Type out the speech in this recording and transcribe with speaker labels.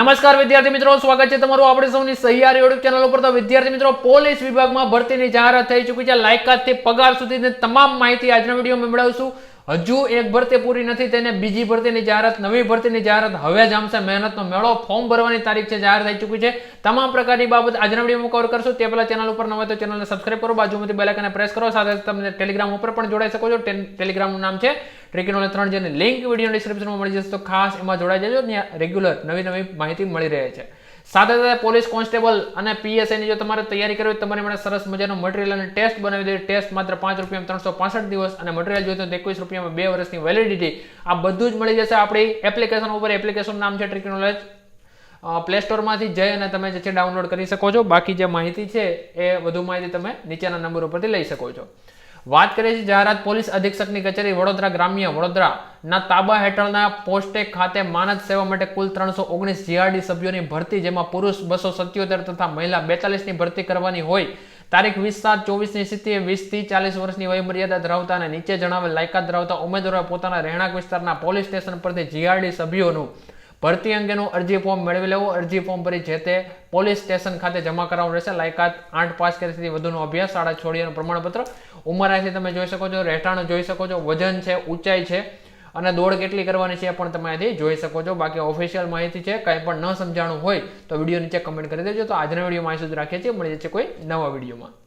Speaker 1: નમસ્કાર વિદ્યાર્થી મિત્રો, સ્વાગત છે તમારું આપણે સૌની સહિયાર યુટ્યુબ ચેનલ ઉપર. તો વિદ્યાર્થી મિત્રો, પોલીસ વિભાગમાં ભરતીની જાહેરાત થઈ ચૂકી છે. લાયકાતથી પગાર સુધીની તમામ માહિતી આજના વિડીયોમાં મેળવશું. હજુ એક ભરતી પૂરી નથી, તેને બીજી ભરતીની જાહેરાત, નવી ભરતીની જાહેરાત. હવે જ આમશે મહેનતનો મેળો. ફોર્મ ભરવાની તારીખ છે, જાહેર થઈ ચૂકી છે. તમામ પ્રકારની બાબત આજના વિડીયોમાં કવર કરશું. તે પહેલા ચેનલ ઉપર નવા તો ચેનલને સબસ્ક્રાઈબ કરો. બાજુમાંથી બેલેકને પ્રેસ કરો. સાથે તમને ટેલિગ્રામ ઉપર પણ જોડાઈ શકો છો. ટેલિગ્રામનું નામ છે ટ્રેકિંગ ત્રણ જેની લિંક વીડિયો ડિસ્ક્રિપ્શનમાં મળી જશે, તો ખાસ એમાં જોડાઈ જજો, ત્યાં રેગ્યુલર નવી નવી માહિતી મળી રહે છે. સાથે સાથે પોલીસ કોન્સ્ટેબલ અને પીએસઆઈની જો તમારે તૈયારી કરવી હોય તમારી માટે સરસ મજાનો મટીરિયલ અને ટેસ્ટ બનાવી દે ટેસ્ટ માત્ર પાંચ રૂપિયામાં ત્રણસો પાસઠ દિવસ અને મટીરિયલ જોઈએ તો એકવીસ રૂપિયામાં બે વર્ષની વેલિડિટી આ બધું જ મળી જશે આપણી એપ્લિકેશન ઉપર. એપ્લિકેશન નામ છે ટ્રિક નોલેજ પ્લે સ્ટોરમાંથી જઈ અને તમે જે છે ડાઉનલોડ કરી શકો છો. બાકી જે માહિતી છે એ વધુ માહિતી તમે નીચેના નંબર ઉપરથી લઈ શકો છો. વાત કરીએ છીએ જાહેરાત પોલીસ અધિક્ષકની કચેરી વડોદરા ગ્રામ્ય વડોદરાના તાબા હેઠળના પોસ્ટેક ખાતે માનદ સેવા માટે કુલ ત્રણસો ઓગણીસ જીઆરડી સભ્યોની ભરતી, જેમાં પુરુષ બસો સત્યોતેર તથા મહિલા બેતાલીસની ભરતી કરવાની હોય. તારીખ વીસ સાત ચોવીસની સ્થિતિએ વીસથી ચાલીસ વર્ષની વયમર્યાદા ધરાવતા અને નીચે જણાવેલ લાયકાત ધરાવતા ઉમેદવારોએ પોતાના રહેણાંક વિસ્તારના પોલીસ સ્ટેશન પરથી જીઆરડી સભ્યોનું ભરતી અંગેનું અરજી ફોર્મ મેળવી લેવું. અરજી ફોર્મ ભરી જે તે પોલીસ સ્ટેશન ખાતે જમા કરાવવાનું રહેશે. લાયકાત આઠ પાસ કરી વધુનો અભ્યાસ, શાળા છોડીનું પ્રમાણપત્ર. ઉંમર તમે જોઈ શકો છો. રહેઠાણ જોઈ શકો છો. વજન છે, ઊંચાઈ છે અને દોડ કેટલી કરવાની છે એ પણ તમે અહીંથી જોઈ શકો છો. બાકી ઓફિશિયલ માહિતી છે, કંઈ પણ ન સમજાણું હોય તો વીડિયો નીચે કમેન્ટ કરી દેજો. તો આજના વિડીયોમાં માહિતી રાખીએ છીએ. મળી જશે કોઈ નવા વિડીયોમાં.